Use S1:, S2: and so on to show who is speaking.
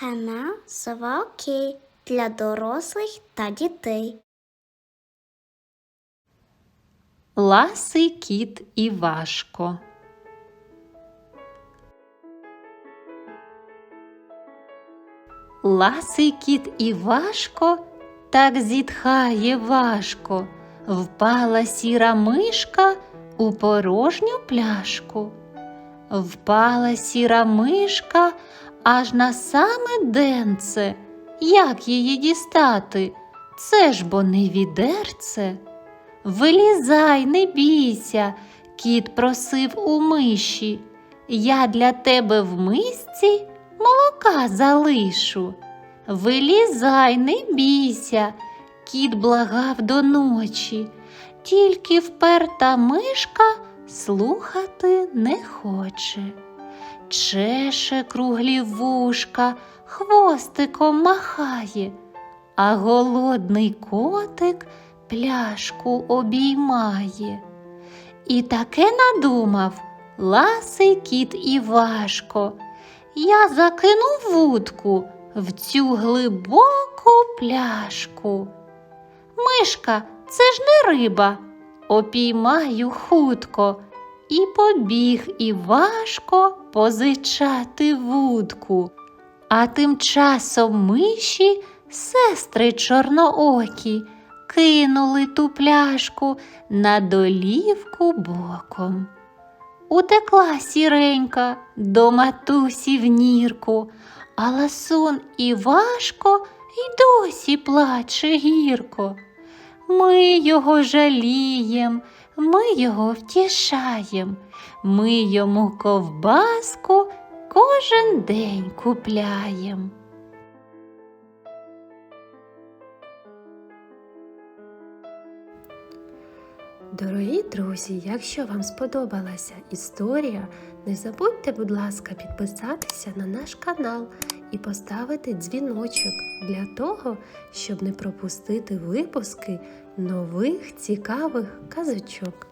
S1: Канал Сова для дорослих та дітей.
S2: Ласий кіт Івашко. Ласий кіт Івашко так зітхає важко. Впала сіра мишка у порожню пляшку. Впала сіра мишка аж на саме денце. Як її дістати? Це ж бо не відерце. Вилізай, не бійся, кіт просив у миші. Я для тебе в мисці молока залишу. Вилізай, не бійся, кіт благав до ночі, тільки вперта мишка слухати не хоче. Чеше круглі вушка, хвостиком махає, а голодний котик пляшку обіймає. І таке надумав ласий кіт Івашко. Я закину вудку в цю глибоку пляшку. Мишка, це ж не риба, опіймаю хутко, і побіг Івашко позичати вудку. А тим часом миші, сестри чорноокі, кинули ту пляшку на долівку боком. Утекла сіренька до матусі в нірку, а ласун і важко й досі плаче гірко. Ми його жалієм, ми його втішаєм, ми йому ковбаску кожен день купляєм.
S3: Дорогі друзі, якщо вам сподобалася історія, не забудьте, будь ласка, підписатися на наш канал і поставити дзвіночок для того, щоб не пропустити випуски нових цікавих казочок.